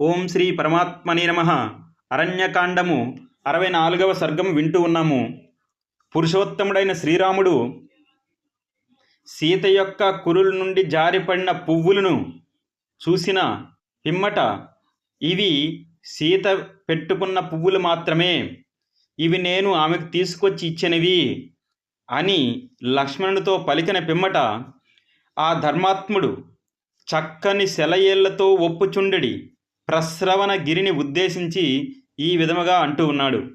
ఓం శ్రీ పరమాత్మనే నమ. అరణ్యకాండము అరవై నాలుగవ సర్గం వింటూ ఉన్నాము. పురుషోత్తముడైన శ్రీరాముడు సీత యొక్క కురుల నుండి జారిపడిన పువ్వులను చూసిన పిమ్మట ఇవి సీత పెట్టుకున్న పువ్వులు మాత్రమే. ఇవి నేను ఆమెకు తీసుకొచ్చి ఇచ్చినవి అని లక్ష్మణుడితో పలికిన పిమ్మట ఆ ధర్మాత్ముడు చక్కని సెలయేళ్ళతో ఒప్పుచుండడి. ప్రస్రవణగిరిని ఉద్దేశించి ఈ విధముగా అంటూ ఉన్నాడు.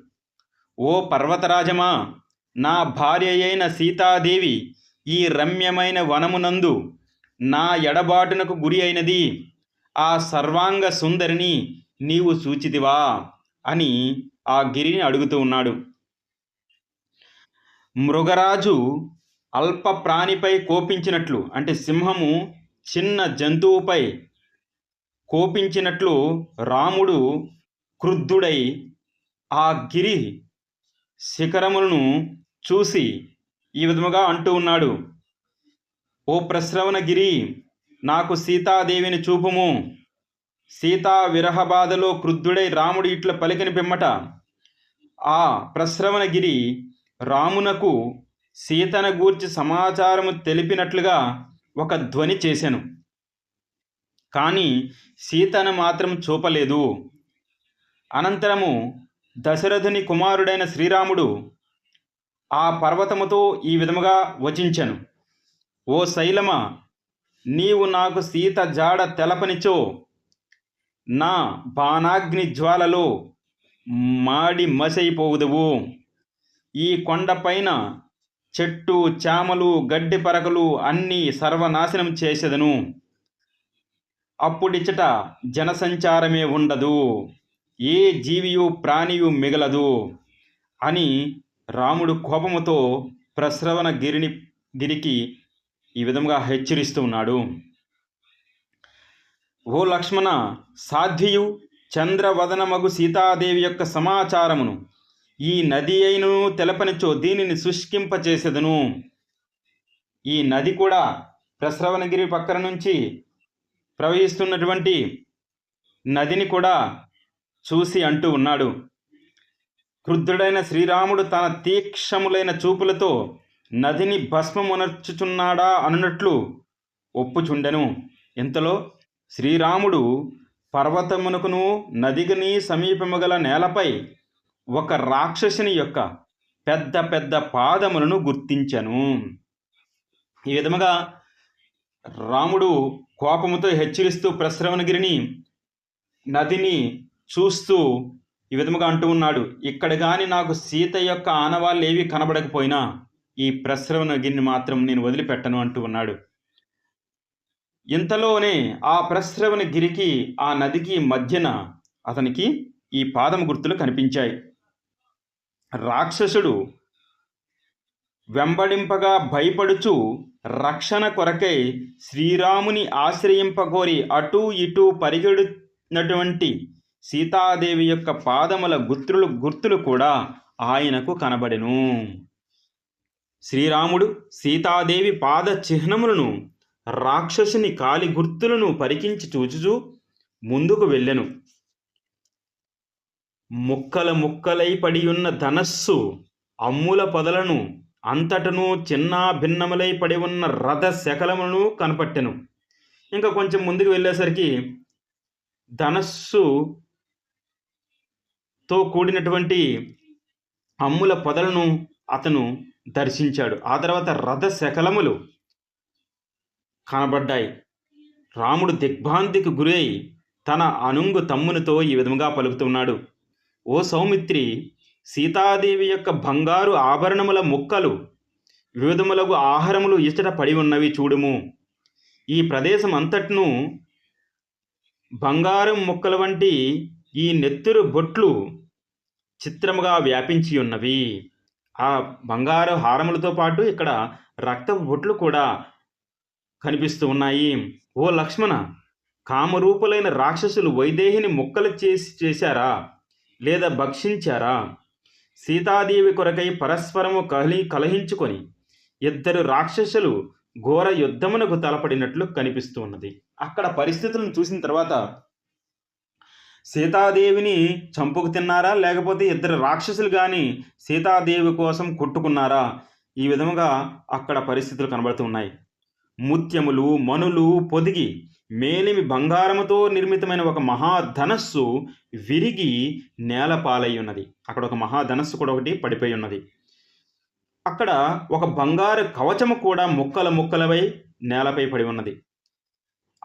ఓ పర్వతరాజమా నా భార్య అయిన సీతాదేవి ఈ రమ్యమైన వనమునందు నా ఎడబాటునకు గురి అయినది. ఆ సర్వాంగ సుందరిని నీవు సూచితివా? అని ఆ గిరిని అడుగుతూ ఉన్నాడు. మృగరాజు అల్ప ప్రాణిపై కోపించినట్లు అంటే సింహము చిన్న జంతువుపై కోపించినట్లు రాముడు క్రుద్ధుడై ఆ గిరి శిఖరములను చూసి ఈ విధముగా అంటూ ఉన్నాడు. ఓ ప్రశ్రవణగిరి నాకు సీతాదేవిని చూపుము. సీతా విరహ బాధలో క్రుద్ధుడై రాముడు ఇట్ల పలికిన పిమ్మట ఆ ప్రశ్రవణగిరి రామునకు సీతను గూర్చి సమాచారము తెలిపినట్లుగా ఒక ధ్వని చేశాను కానీ సీతను మాత్రం చూపలేదు. అనంతరము దశరథుని కుమారుడైన శ్రీరాముడు ఆ పర్వతముతో ఈ విధముగా వచించను. ఓ శైలమ నీవు నాకు సీత జాడ తెలపనిచో నా బాణాగ్ని జ్వాలలో మాడి మసైపోవుదువు. ఈ కొండపైన చెట్టు చామలు గడ్డి పరకలు అన్నీ సర్వనాశనం చేసేదను. అప్పుడిచ్చట జనసంచారమే ఉండదు. ఏ జీవియు ప్రాణియు మిగలదు అని రాముడు కోపముతో ప్రశ్రవణ గిరిని గిరికి ఈ విధంగా హెచ్చరిస్తూ ఉన్నాడు. ఓ లక్ష్మణ సాధ్వియు చంద్రవదనమగు సీతాదేవి యొక్క సమాచారమును ఈ నది అయినను తెలపనిచో దీనిని శుష్కింపచేసేదను. ఈ నది కూడా ప్రశ్రవణగిరి పక్కన నుంచి ప్రవహిస్తున్నటువంటి నదిని కూడా చూసి అంటూ ఉన్నాడు. క్రుద్ధుడైన శ్రీరాముడు తన తీక్షములైన చూపులతో నదిని భస్మమునర్చుచున్నాడా అన్నట్లు ఒప్పుచుండెను. ఇంతలో శ్రీరాముడు పర్వతమునకును నదిగని సమీపముగల నేలపై ఒక రాక్షసుని యొక్క పెద్ద పెద్ద పాదములను గుర్తించను. ఈ విధముగా రాముడు కోపముతో హెచ్చరిస్తూ ప్రశ్రవణగిరిని నదిని చూస్తూ ఈ విధముగా అంటూ ఉన్నాడు ఇక్కడ కానీ నాకు సీత యొక్క ఆనవాళ్ళు ఏవి కనబడకపోయినా ఈ ప్రశ్రవణగిరిని మాత్రం నేను వదిలిపెట్టను అంటూ ఉన్నాడు. ఇంతలోనే ఆ ప్రశ్రవణగిరికి ఆ నదికి మధ్యన అతనికి ఈ పాదం గుర్తులు కనిపించాయి. రాక్షసుడు వెంబడింపగా భయపడుచు రక్షణ కొరకై శ్రీరాముని ఆశ్రయింపగోరి అటూ ఇటూ పరిగెడునటువంటి సీతాదేవి యొక్క పాదముల గుర్తులు గుర్తులు కూడా ఆయనకు కనబడెను. శ్రీరాముడు సీతాదేవి పాద చిహ్నములను రాక్షసుని కాలి గుర్తులను పరికించి చూచుచూ ముందుకు వెళ్ళెను. ముక్కల ముక్కలై పడియున్న ధనస్సు అమ్ముల పొదలను అంతటను చిన్న భిన్నములై పడి ఉన్న రథ శకలములను కనపట్టెను. ఇంకా కొంచెం ముందుకు వెళ్ళేసరికి ధనస్సుతో కూడినటువంటి అమ్ముల పొదలను అతను దర్శించాడు. ఆ తర్వాత రథ శకలములు కనబడ్డాయి. రాముడు దిగ్భ్రాంతికి గురై తన అనుంగు తమ్మునితో ఈ విధముగా పలుకుతున్నాడు. ఓ సౌమిత్రి సీతాదేవి యొక్క బంగారు ఆభరణముల ముక్కలు వివిధములకు ఆహారములు ఇచ్చట పడి ఉన్నవి చూడుము. ఈ ప్రదేశం అంతట్ను బంగారం ముక్కల వంటి ఈ నెత్తురు బొట్లు చిత్రముగా వ్యాపించి ఉన్నవి. ఆ బంగారు హారములతో పాటు ఇక్కడ రక్తపు బొట్లు కూడా కనిపిస్తూ ఉన్నాయి. ఓ లక్ష్మణ కామరూపులైన రాక్షసులు వైదేహిని ముక్కలు చేసి చేశారా లేదా భక్షించారా? సీతాదేవి కొరకై పరస్పరము కలి కలహించుకొని ఇద్దరు రాక్షసులు ఘోర యుద్ధమునకు తలపడినట్లు కనిపిస్తూ ఉన్నది అక్కడ పరిస్థితులను చూసిన తర్వాత సీతాదేవిని చంపుకు తిన్నారా? లేకపోతే ఇద్దరు రాక్షసులు కానీ సీతాదేవి కోసం కొట్టుకున్నారా? ఈ విధముగా అక్కడ పరిస్థితులు కనబడుతున్నాయి ముత్యములు మనులు పొదిగి మేలిమి బంగారముతో నిర్మితమైన ఒక మహాధనస్సు విరిగి నేలపాలై ఉన్నది అక్కడ ఒక మహాధనస్సు కూడా ఒకటి పడిపోయి ఉన్నది అక్కడ ఒక బంగారు కవచము కూడా ముక్కల ముక్కలపై నేలపై పడి ఉన్నది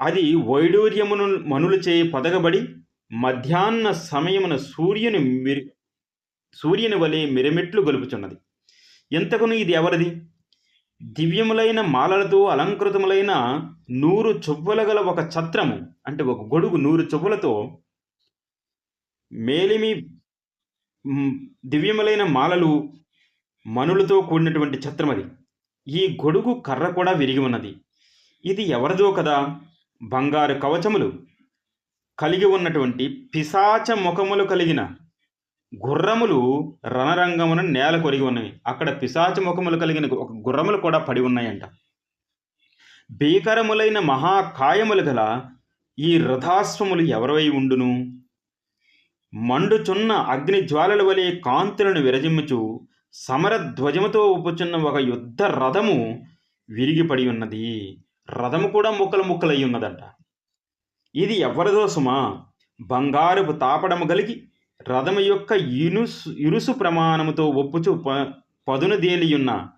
అది వైడూర్యమును మనులు చేయి పదగబడి మధ్యాహ్న సమయమున సూర్యుని మిరి సూర్యుని వలె మిరమిట్లు గొలుపుచున్నది. ఎంతకును ఇది ఎవరిది? దివ్యములైన మాలలతో అలంకృతములైన నూరు చువ్వల గల ఒక ఛత్రము అంటే ఒక గొడుగు నూరు చువ్వలతో మేలిమి దివ్యములైన మాలలు మనులతో కూడినటువంటి ఛత్రం అది ఈ గొడుగు కర్ర కూడా విరిగి ఉన్నది. ఇది ఎవరిదో కదా? బంగారు కవచములు కలిగి ఉన్నటువంటి పిశాచ ముఖములు కలిగిన గుర్రములు రణరంగమున నేల కొరిగి ఉన్నవి. అక్కడ పిశాచ ముఖములు కలిగిన ఒక గుర్రములు కూడా పడి ఉన్నాయంట. భీకరములైన మహాకాయములు గల ఈ రథాశ్వములు ఎవరవై ఉండును? మండుచున్న అగ్ని జ్వాలల వలె కాంతులను విరజిమ్ముచు సమరధ్వజముతో ఉప్పుచున్న ఒక యుద్ధ రథము విరిగిపడి ఉన్నది. రథము కూడా ముక్కలు ముక్కలై ఉన్నదంట. ఇది ఎవరిదో సుమా? బంగారపు తాపడము కలిగి రథము యొక్క ఇనుసు ఇరుసు ప్రమాణముతో ఒప్పుచు ప పదును దేలియున్న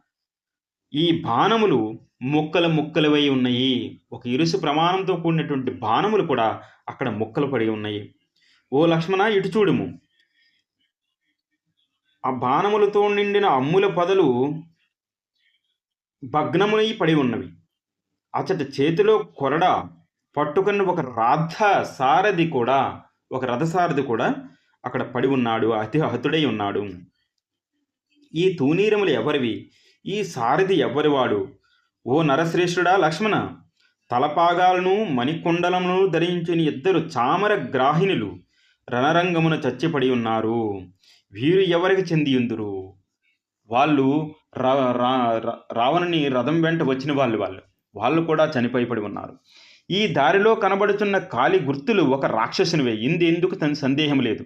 ఈ బాణములు ముక్కలు ముక్కలవై ఉన్నాయి. ఒక ఇరుసు ప్రమాణంతో కూడినటువంటి బాణములు కూడా అక్కడ ముక్కలు పడి ఉన్నాయి. ఓ లక్ష్మణ ఇటు చూడుము. ఆ బాణములతో నిండిన అమ్ముల పదలు భగ్నములై పడి ఉన్నవి. అచట చేతిలో కొరడ పట్టుకున్న ఒక రథ సారథి కూడా ఒక రథసారథి కూడా అక్కడ పడి ఉన్నాడు అతి హతుడై ఉన్నాడు. ఈ తూనీరములు ఎవరివి? ఈ సారథి ఎవరివాడు? ఓ నరశ్రేష్ఠుడా లక్ష్మణ తలపాగాలను మణికుండలమును ధరించిన ఇద్దరు చామర గ్రాహిణులు రణరంగమున చచ్చిపడి ఉన్నారు. వీరు ఎవరికి చెందియుందురు? వాళ్ళు రావణుని రథం వెంట వచ్చిన వాళ్ళు వాళ్ళు. వాళ్ళు కూడా చనిపోయి పడి ఉన్నారు. ఈ దారిలో కనబడుతున్న కాలి గుర్తులు ఒక రాక్షసునివే. ఇంది ఎందుకు తన సందేహం లేదు?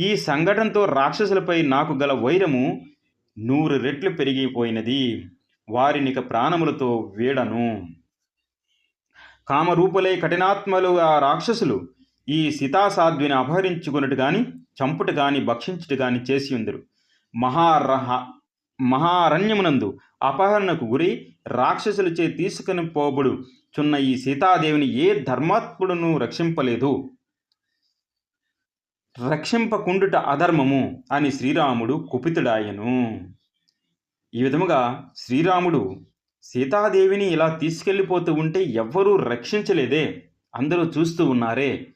ఈ సంఘటనతో రాక్షసులపై నాకు గల వైరము నూరు రెట్లు పెరిగిపోయినది. వారినిక ప్రాణములతో వీడను. కామరూపులై కఠినాత్మలు ఆ రాక్షసులు ఈ సీతాసాధ్విని అపహరించుకున్నట్టు కానీ చంపుట కానీ భక్షించుట కానీ చేసి ఉందరు. మహారహ మహారణ్యమునందు అపహరణకు గురి రాక్షసులచే తీసుకుని పోబడు. చున్న ఈ సీతాదేవిని ఏ ధర్మాత్ముడును రక్షింపలేదు. రక్షింపకుండుట అధర్మము అని శ్రీరాముడు కుపితుడాయను. ఈ విధముగా శ్రీరాముడు సీతాదేవిని ఇలా తీసుకెళ్ళిపోతూ ఉంటే ఎవ్వరూ రక్షించలేదే. అందరూ చూస్తూ ఉన్నారే.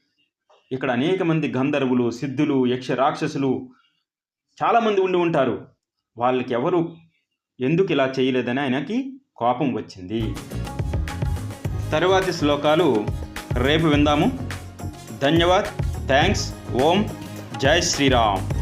ఇక్కడ అనేక మంది గంధర్వులు సిద్ధులు యక్ష రాక్షసులు చాలామంది ఉండి ఉంటారు. వాళ్ళకి ఎవరు ఎందుకు ఇలా చేయలేదని ఆయనకి కోపం వచ్చింది. తరువాతి శ్లోకాలు రేపు విందాము. ధన్యవాద్. థ్యాంక్స్ ఓం. జై శ్రీరామ్.